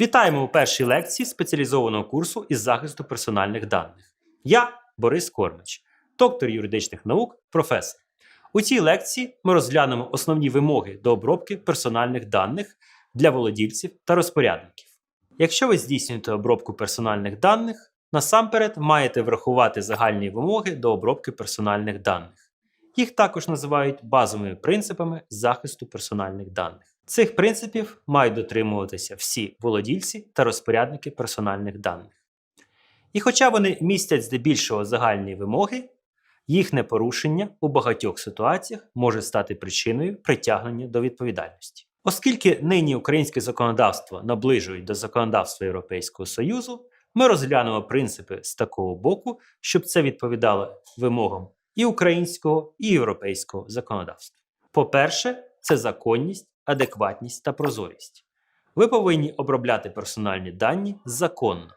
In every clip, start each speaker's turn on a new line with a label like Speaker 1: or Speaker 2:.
Speaker 1: Вітаємо у першій лекції спеціалізованого курсу із захисту персональних даних. Я Борис Кормич, доктор юридичних наук, професор. У цій лекції ми розглянемо основні вимоги до обробки персональних даних для володільців та розпорядників. Якщо ви здійснюєте обробку персональних даних, насамперед маєте врахувати загальні вимоги до обробки персональних даних. Їх також називають базовими принципами захисту персональних даних. Цих принципів мають дотримуватися всі володільці та розпорядники персональних даних. І хоча вони містять здебільшого загальні вимоги, їхнє порушення у багатьох ситуаціях може стати причиною притягнення до відповідальності. Оскільки нині українське законодавство наближують до законодавства Європейського Союзу, ми розглянемо принципи з такого боку, щоб це відповідало вимогам і українського, і європейського законодавства. По-перше, це законність, адекватність та прозорість. Ви повинні обробляти персональні дані законно.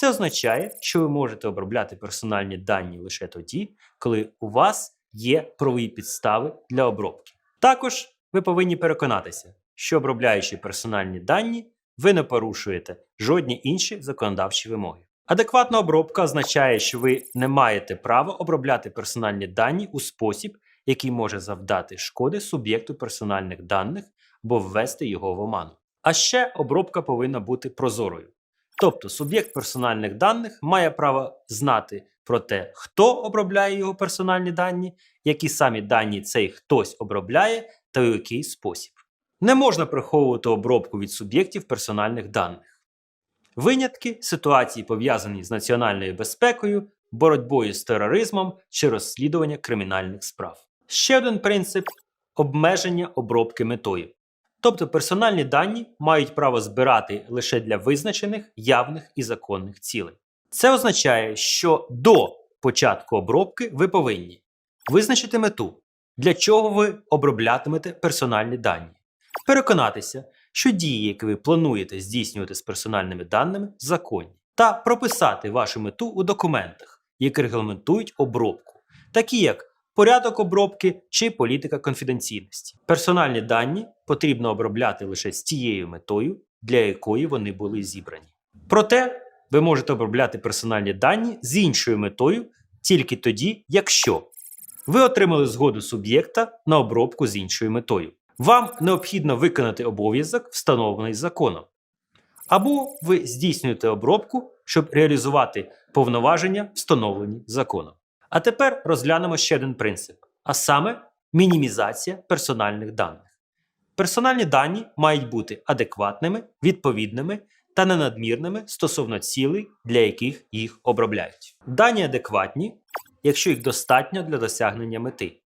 Speaker 1: Це означає, що ви можете обробляти персональні дані лише тоді, коли у вас є правові підстави для обробки. Також ви повинні переконатися, що обробляючи персональні дані, ви не порушуєте жодні інші законодавчі вимоги. Адекватна обробка означає, що ви не маєте права обробляти персональні дані у спосіб, який може завдати шкоди суб'єкту персональних даних або ввести його в оману. А ще обробка повинна бути прозорою. Тобто суб'єкт персональних даних має право знати про те, хто обробляє його персональні дані, які самі дані цей хтось обробляє та у який спосіб. Не можна приховувати обробку від суб'єктів персональних даних. Винятки ситуації пов'язані з національною безпекою, боротьбою з тероризмом чи розслідування кримінальних справ. Ще один принцип обмеження обробки метою. Тобто персональні дані мають право збирати лише для визначених явних і законних цілей. Це означає, що до початку обробки ви повинні визначити мету, для чого ви оброблятимете персональні дані, переконатися, що дії, які ви плануєте здійснювати з персональними даними, законні, та прописати вашу мету у документах, які регламентують обробку, такі як порядок обробки чи політика конфіденційності. Персональні дані потрібно обробляти лише з тією метою, для якої вони були зібрані. Проте ви можете обробляти персональні дані з іншою метою тільки тоді, якщо ви отримали згоду суб'єкта на обробку з іншою метою. Вам необхідно виконати обов'язок, встановлений законом. Або ви здійснюєте обробку, щоб реалізувати повноваження, встановлені законом. А тепер розглянемо ще один принцип: а саме мінімізація персональних даних. Персональні дані мають бути адекватними, відповідними та ненадмірними стосовно цілей, для яких їх обробляють. Дані адекватні, якщо їх достатньо для досягнення мети.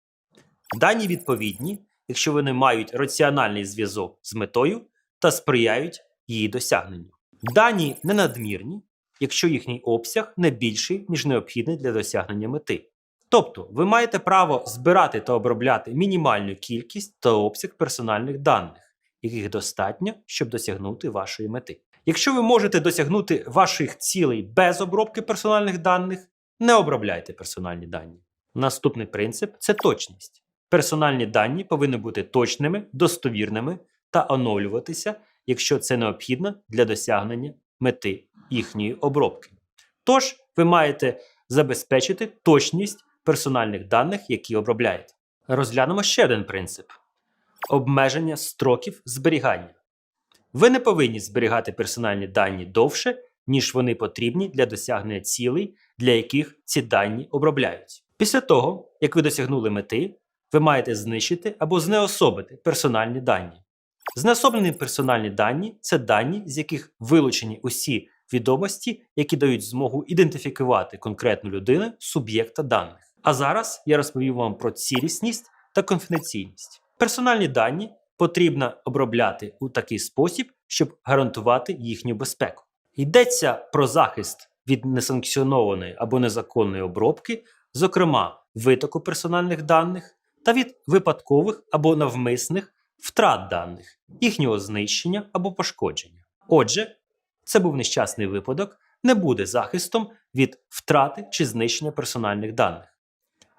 Speaker 1: Дані відповідні, якщо вони мають раціональний зв'язок з метою та сприяють її досягненню. Дані ненадмірні, якщо їхній обсяг не більший, ніж необхідний для досягнення мети. Тобто, ви маєте право збирати та обробляти мінімальну кількість та обсяг персональних даних, яких достатньо, щоб досягнути вашої мети. Якщо ви можете досягнути ваших цілей без обробки персональних даних, не обробляйте персональні дані. Наступний принцип це точність. Персональні дані повинні бути точними, достовірними та оновлюватися, якщо це необхідно для досягнення мети їхньої обробки. Тож, ви маєте забезпечити точність персональних даних, які обробляєте. Розглянемо ще один принцип: обмеження строків зберігання. Ви не повинні зберігати персональні дані довше, ніж вони потрібні для досягнення цілей, для яких ці дані обробляють. Після того, як ви досягнули мети, ви маєте знищити або знеособити персональні дані. Знеособлені персональні дані це дані, з яких вилучені усі відомості, які дають змогу ідентифікувати конкретну людину, суб'єкта даних. А зараз я розповів вам про цілісність та конфіденційність. Персональні дані потрібно обробляти у такий спосіб, щоб гарантувати їхню безпеку. Йдеться про захист від несанкціонованої або незаконної обробки, зокрема витоку персональних даних, та від випадкових або навмисних втрат даних, їхнього знищення або пошкодження. Отже, це був нещасний випадок, не буде захистом від втрати чи знищення персональних даних.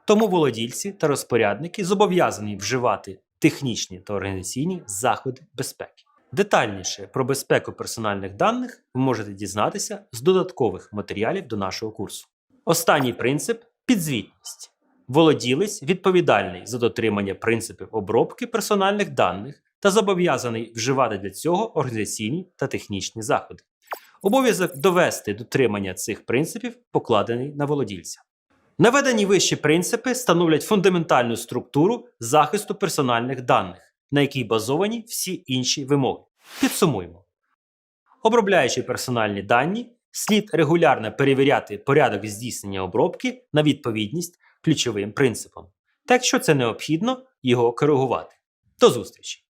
Speaker 1: Тому володільці та розпорядники зобов'язані вживати технічні та організаційні заходи безпеки. Детальніше про безпеку персональних даних ви можете дізнатися з додаткових матеріалів до нашого курсу. Останній принцип підзвітність. Володілець відповідальний за дотримання принципів обробки персональних даних та зобов'язаний вживати для цього організаційні та технічні заходи. Обов'язок довести дотримання цих принципів покладений на володільця. Наведені вищі принципи становлять фундаментальну структуру захисту персональних даних, на якій базовані всі інші вимоги. Підсумуємо. Обробляючи персональні дані, слід регулярно перевіряти порядок здійснення обробки на відповідність ключовим принципом. та якщо це необхідно, його коригувати. До зустрічі!